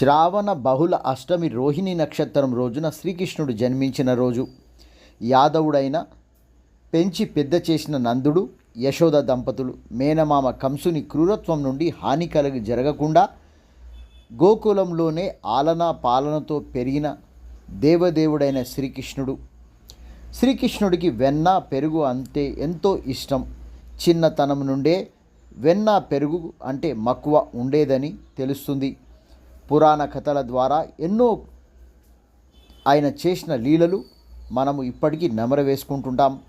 శ్రావణ బహుళ అష్టమి రోహిణి నక్షత్రం రోజున శ్రీకృష్ణుడు జన్మించిన రోజు. యాదవుడైన పెంచి పెద్ద చేసిన నందుడు యశోద దంపతులు మేనమామ కంసుని క్రూరత్వం నుండి హాని కలిగి జరగకుండా గోకులంలోనే ఆలనా పాలనతో పెరిగిన దేవదేవుడైన శ్రీకృష్ణుడు. శ్రీకృష్ణుడికి వెన్న పెరుగు అంటే ఎంతో ఇష్టం. చిన్నతనం నుండే వెన్న పెరుగు అంటే మక్కువ ఉండేదని తెలుస్తుంది. పురాణ కథల ద్వారా ఎన్నో ఆయన చేసిన లీలలు మనము ఇప్పటికీ నెమర వేసుకుంటుంటాం.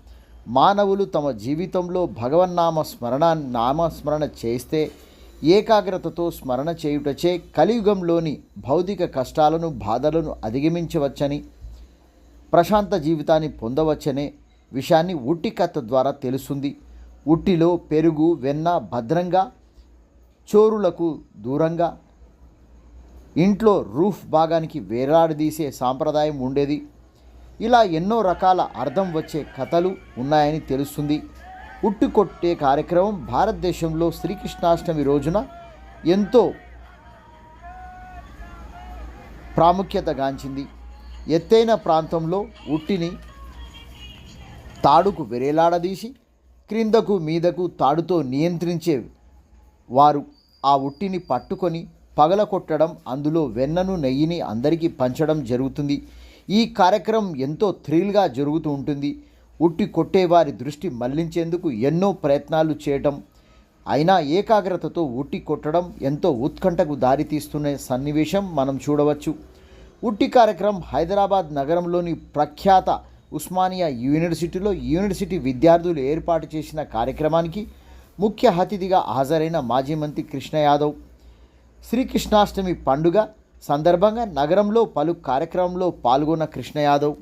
మానవులు తమ జీవితంలో భగవన్నామ స్మరణ నామస్మరణ చేస్తే ఏకాగ్రతతో స్మరణ చేయుటచే కలియుగంలోని భౌతిక కష్టాలను బాధలను అధిగమించవచ్చని ప్రశాంత జీవితాన్ని పొందవచ్చనే విషయాన్ని ఉట్టి కథ ద్వారా తెలుస్తుంది ఉట్టిలో పెరుగు వెన్న భద్రంగా చోరులకు దూరంగా ఇంట్లో రూఫ్ భాగానికి వేలాడదీసే సాంప్రదాయం ఉండేది. ఇలా ఎన్నో రకాల అర్థం వచ్చే కథలు ఉన్నాయని తెలుస్తుంది. ఉట్టు కొట్టే కార్యక్రమం భారతదేశంలో శ్రీకృష్ణాష్టమి రోజున ఎంతో ప్రాముఖ్యతగాంచింది. ఎత్తైన ప్రాంతంలో ఉట్టిని తాడుకు వెరేలాడదీసి క్రిందకు మీదకు తాడుతో నియంత్రించే వారు ఆ ఉట్టిని పట్టుకొని పగలకొట్టడం అందులో వెన్నను నెయ్యిని అందరికీ పంచడం జరుగుతుంది. ఈ కార్యక్రమం ఎంతో థ్రిల్గా జరుగుతూ ఉంటుంది. ఉట్టి కొట్టేవారి దృష్టి మళ్ళించేందుకు ఎన్నో ప్రయత్నాలు చేయటం అయినా ఏకాగ్రతతో ఉట్టి కొట్టడం ఎంతో ఉత్కంఠకు దారితీస్తున్న సన్నివేశం మనం చూడవచ్చు. ఉట్టి కార్యక్రమం హైదరాబాద్ నగరంలోని ప్రఖ్యాత ఉస్మానియా యూనివర్సిటీలో యూనివర్సిటీ విద్యార్థులు ఏర్పాటు చేసిన కార్యక్రమానికి ముఖ్య అతిథిగా హాజరైన మాజీ మంత్రి కృష్ణ యాదవ్ శ్రీకృష్ణాష్టమి పండుగ సందర్భంగా నగరంలో పలు కార్యక్రమంలో పాల్గొన్న కృష్ణ యాదవ్.